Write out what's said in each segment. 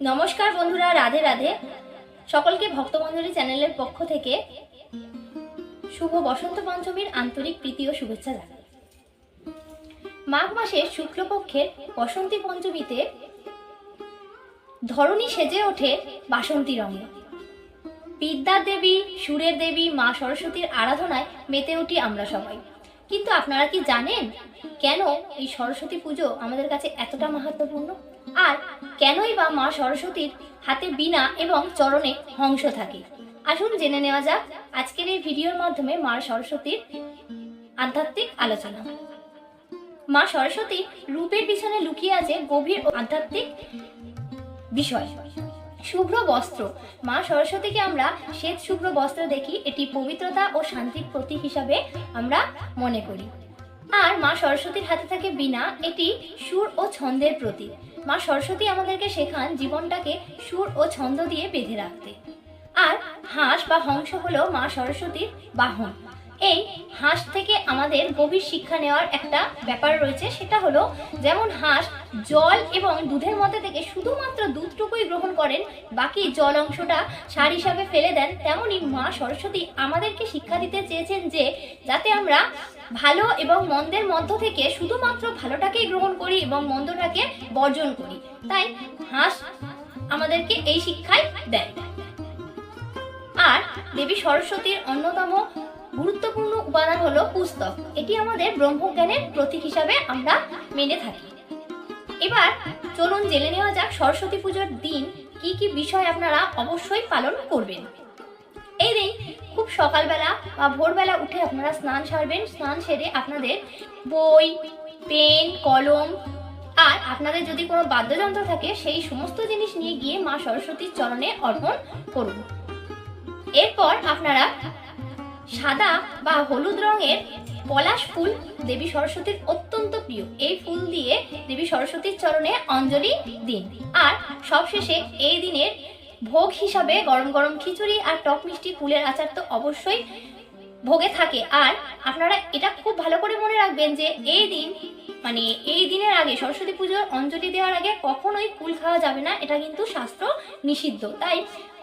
নমস্কার বন্ধুরা, রাধে রাধে। সকলকে ভক্তমঞ্জলি চ্যানেলের পক্ষ থেকে শুভ বসন্ত পঞ্চমীর আন্তরিক প্রীতি ও শুভেচ্ছা জানাই। মাঘ মাসের শুক্লপক্ষের বসন্তী পঞ্চমীতে ধরণী সেজে ওঠে বাসন্তী রঙে। বিদ্যার দেবী, সুরের দেবী, মা সরস্বতীর আরাধনায় মেতে উঠি আমরা সবাই। কিন্তু আপনারা কি জানেন কেন এই সরস্বতী পুজো আমাদের কাছে এতটা মাহাত্মপূর্ণ আর কেনই বা মা সরস্বতীর হাতে বীণা এবং চরণে হংস থাকে? আসুন জেনে নেওয়া যাক আজকের এই ভিডিওর মাধ্যমে মা সরস্বতীর আধ্যাত্মিক আলোচনা। মা সরস্বতী রূপের পিছনে লুকিয়ে আছে গভীর আধ্যাত্মিক বিষয়। শুভ্র বস্ত্র। মা সরস্বতীকে আমরা শ্বেত শুভ্র বস্ত্র দেখি, এটি পবিত্রতা ও শান্তির প্রতীক হিসাবে আমরা মনে করি। আর মা সরস্বতীর হাতে থাকে বীণা, এটি সুর ও ছন্দের প্রতীক। মা সরস্বতী আমাদেরকে শেখান জীবনটাকে সুর ও ছন্দ দিয়ে বেঁধে রাখতে। আর হাঁস বা হংস হলো মা সরস্বতীর বাহন। এই হাঁস থেকে আমাদের গভীর শিক্ষা নেওয়ার একটা ব্যাপার রয়েছে, সেটা হলো যেমন হাঁস জল এবং দুধের মধ্যে থেকে শুধুমাত্র দুধটুকুই গ্রহণ করেন, বাকি জল অংশটা সার হিসাবে ফেলে দেন তেমনই মা সরস্বতী আমাদেরকে শিক্ষা দিতে চেয়েছেন যে যাতে আমরা ভালো এবং মন্দের মধ্য থেকে শুধুমাত্র ভালোটাকেই গ্রহণ করি এবং মন্দটাকে বর্জন করি। তাই হাঁস আমাদেরকে এই শিক্ষাই দেয়। আর দেবী সরস্বতীর অন্যতম গুরুত্বপূর্ণ উপাদান হলো পুস্তক। এটি আমাদের ব্রহ্মজ্ঞানের প্রতীক হিসাবে আমরা মেনে থাকি। এবার চলুন জেনে নেওয়া যাক সরস্বতী পুজোর দিন কি কি বিষয় আপনারা অবশ্যই পালন করবেন। এই দিন খুব সকালবেলা বা ভোরবেলা উঠে আপনারা স্নান সারবেন, স্নান সেরে আপনাদের বই, পেন, কলম আর আপনাদের যদি কোনো বাদ্যযন্ত্র থাকে, সেই সমস্ত জিনিস নিয়ে গিয়ে মা সরস্বতীর চরণে অর্পণ করুন। এরপর আপনারা সাদা বা হলুদ রঙের পলাশ ফুল দেবী সরস্বতীর অত্যন্ত প্রিয়। এই ফুল দিয়ে দেবী সরস্বতীর চরণে অঞ্জলি দিন। আর সবশেষে এই দিনের ভোগ হিসাবে গরম গরম খিচুড়ি আর টক মিষ্টি ফুলের আচার তো অবশ্যই ভোগে থাকে। আর আপনারা এটা খুব ভালো করে মনে রাখবেন যে এই দিন মানে এই দিনের আগে সরস্বতী পুজোর অঞ্জলি দেওয়ার আগে কখনোই ফুল খাওয়া যাবে না, এটা কিন্তু শাস্ত্র নিষিদ্ধ। তাই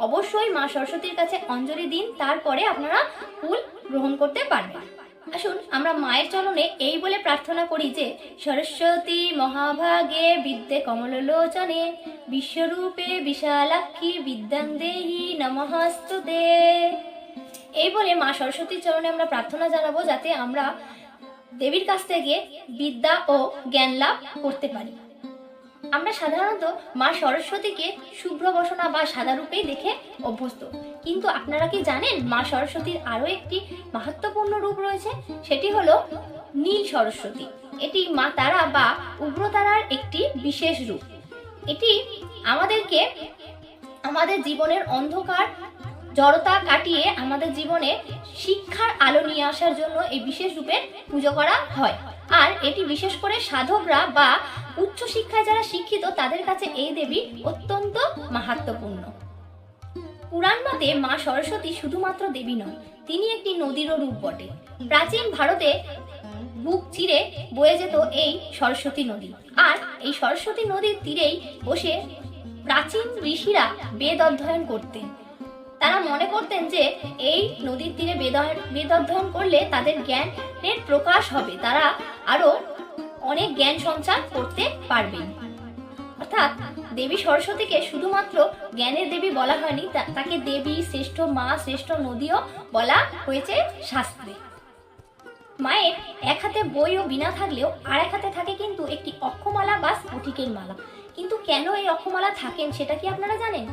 অবশ্যই মা সরস্বতীর কাছে অঞ্জলি দিন, তারপরে আপনারা ফুল গ্রহণ করতে পারবেন। আসুন, আমরা মায়ের চরণে এই বলে প্রার্থনা করি যে, সরস্বতী মহাভাগে বিদ্যে কমললোচনে বিশ্বরূপে বিশালাক্ষী বিদ্যাং দেহি দে এই বলে মা সরস্বতীর চরণে আমরা প্রার্থনা জানাব যাতে আমরা দেবীর কাছ থেকে বিদ্যা ও জ্ঞান লাভ করতে পারি। আমরা সাধারণত মা সরস্বতীকে শুভ্র বসনা বা সাদা রূপেই দেখে অভ্যস্ত। কিন্তু আপনারা কি জানেন মা সরস্বতীর আরও একটি মাহাত্মপূর্ণ রূপ রয়েছে? সেটি হলো নীল সরস্বতী। এটি মা তারা বা উগ্রতারার একটি বিশেষ রূপ। এটি আমাদেরকে আমাদের জীবনের অন্ধকার জড়তা কাটিয়ে আমাদের জীবনে শিক্ষার আলো নিয়ে আসার জন্য এই বিশেষ রূপে পুজো করা হয়। আর এটি বিশেষ করে সাধকরা বা উচ্চ শিক্ষায় যারা শিক্ষিত, তাদের কাছে এই দেবী অত্যন্ত মাহাত্মপূর্ণ পুরাণ মতে মা সরস্বতী শুধুমাত্র দেবী নয় তিনি একটি নদীরও রূপ বটে। প্রাচীন ভারতে বুক চিরে বয়ে যেত এই সরস্বতী নদী। আর এই সরস্বতী নদীর তীরেই বসে প্রাচীন ঋষিরা বেদ অধ্যয়ন করতেন। তারা মনে করতেন যে এই নদীর তীরে বেদ অধ্যয়ন করলে তাদের জ্ঞানের প্রকাশ হবে। তারা আরও অনেক জ্ঞান সঞ্চার করতে পারবেন অর্থাৎ দেবী সরস্বতীকে শুধুমাত্র জ্ঞানের দেবী বলা হয়নি তাকে দেবী, শ্রেষ্ঠ মা, শ্রেষ্ঠ নদীও বলা হয়েছে শাস্ত্রে। মায়ের এক হাতে বই ও বিনা থাকলেও আর এক হাতে থাকে কিন্তু একটি অক্ষমালা বা স্ফটিকের মালা। কিন্তু কেন এই অক্ষমালা থাকেন সেটা কি আপনারা জানেন?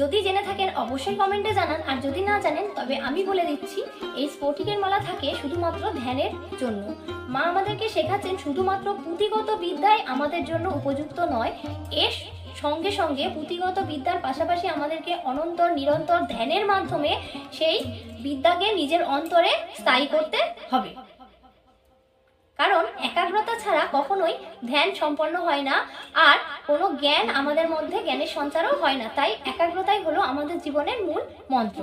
যদি জেনে থাকেন, অবশ্যই কমেন্টে জানান। আর যদি না জানেন, তবে আমি বলে দিচ্ছি, এই স্ফটিকের মালা থাকে শুধুমাত্র ধ্যানের জন্য। মা আমাদেরকে শেখাচ্ছেন শুধুমাত্র পুঁথিগত বিদ্যায় আমাদের জন্য উপযুক্ত নয়, এর সঙ্গে সঙ্গে পুঁথিগত বিদ্যার পাশাপাশি আমাদেরকে অনন্তর নিরন্তর ধ্যানের মাধ্যমে সেই বিদ্যাকে নিজের অন্তরে স্থায়ী করতে হবে। কারণ একাগ্রতা ছাড়া কখনোই ধ্যান সম্পন্ন হয় না, আর কোনো জ্ঞান আমাদের মধ্যে জ্ঞানের সঞ্চারও হয় না। তাই একাগ্রতাই হলো আমাদের জীবনের মূল মন্ত্র।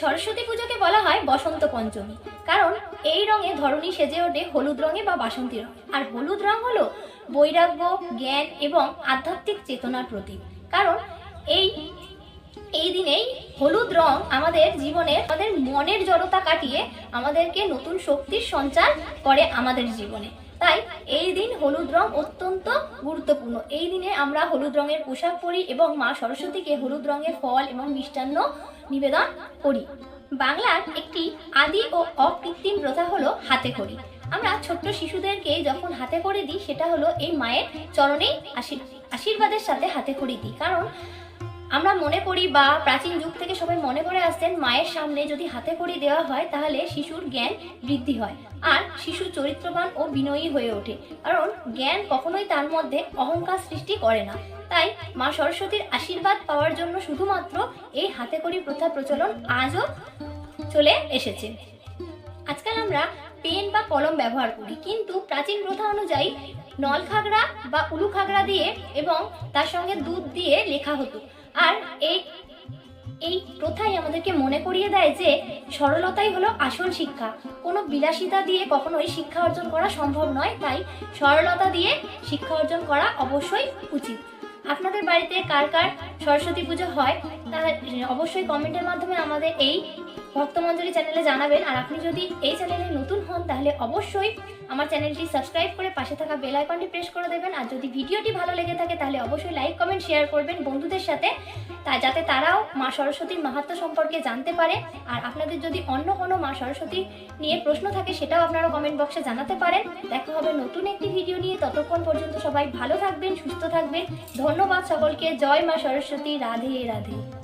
সরস্বতী পুজোকে বলা হয় বসন্ত পঞ্চমী। কারণ এই রঙে ধরণী সেজে ওঠে হলুদ রঙে বা বাসন্তী রঙে। আর হলুদ রং হলো বৈরাগ্য, জ্ঞান এবং আধ্যাত্মিক চেতনার প্রতীক। কারণ এই এই দিনেই হলুদ রং আমাদের জীবনে আমাদের মনের জড়তা কাটিয়ে আমাদেরকে নতুন শক্তির সঞ্চার করে আমাদের জীবনে। তাই এই দিন হলুদ রং অত্যন্ত গুরুত্বপূর্ণ। এই দিনে আমরা হলুদ রঙের পোশাক পরি এবং মা সরস্বতীকে হলুদ রঙের ফল এবং মিষ্টান্ন নিবেদন করি। বাংলার একটি আদি ও অকৃত্রিম প্রথা হলো হাতে খড়ি। আমরা ছোট্ট শিশুদেরকে যখন হাতে করে দিই, সেটা হলো এই মায়ের চরণেই আশীর- আশীর্বাদের সাথে হাতে খড়ি দিই। কারণ আমরা মনে করি বা প্রাচীন যুগ থেকে সবাই মনে করে আসছেন, মায়ের সামনে যদি হাতে খড়ি দেওয়া হয়, তাহলে শিশুর জ্ঞান বৃদ্ধি হয় আর শিশু চরিত্রবান ও বিনয়ী হয়ে ওঠে। কারণ জ্ঞান কখনোই তার মধ্যে অহংকার সৃষ্টি করে না। তাই মা সরস্বতীর আশীর্বাদ পাওয়ার জন্য শুধুমাত্র এই হাতে খড়ি প্রথা প্রচলন আজও চলে এসেছে। আজকাল আমরা পেন বা কলম ব্যবহার করি, কিন্তু প্রাচীন প্রথা অনুযায়ী নলখাগড়া বা উলু খাগড়া দিয়ে এবং তার সঙ্গে দুধ দিয়ে লেখা হতো। আর এই এই প্রথাই আমাদেরকে মনে করিয়ে দেয় যে সরলতাই হলো আসল শিক্ষা। কোনো বিলাসিতা দিয়ে কখনোই শিক্ষা অর্জন করা সম্ভব নয়, তাই সরলতা দিয়ে শিক্ষা অর্জন করা অবশ্যই উচিত। আপনাদের বাড়িতে কার কার সরস্বতী পুজো হয়, তাহলে অবশ্যই কমেন্টের মাধ্যমে আমাদের এই ভক্তমঞ্জলি চ্যানেলে জানাবেন। আর আপনি যদি এই চ্যানেলে নতুন হন, তাহলে অবশ্যই আমার চ্যানেলটি সাবস্ক্রাইব করে পাশে থাকা বেল আইকনটি প্রেস করে দেবেন। আর যদি ভিডিওটি ভালো লেগে থাকে, তাহলে অবশ্যই লাইক, কমেন্ট, শেয়ার করবেন বন্ধুদের সাথে। তা যাতে তারাও মা সরস্বতীর মাহাত্ম্য সম্পর্কে জানতে পারে। আর আপনাদের যদি অন্য কোনো মা সরস্বতী নিয়ে প্রশ্ন থাকে, সেটাও আপনারা কমেন্ট বক্সে জানাতে পারেন। দেখা হবে নতুন একটি ভিডিও নিয়ে। ততক্ষণ পর্যন্ত সবাই ভালো থাকবেন, সুস্থ থাকবেন। ধন্যবাদ সকলকে। জয় মা সরস্বতী। রাধে রাধে।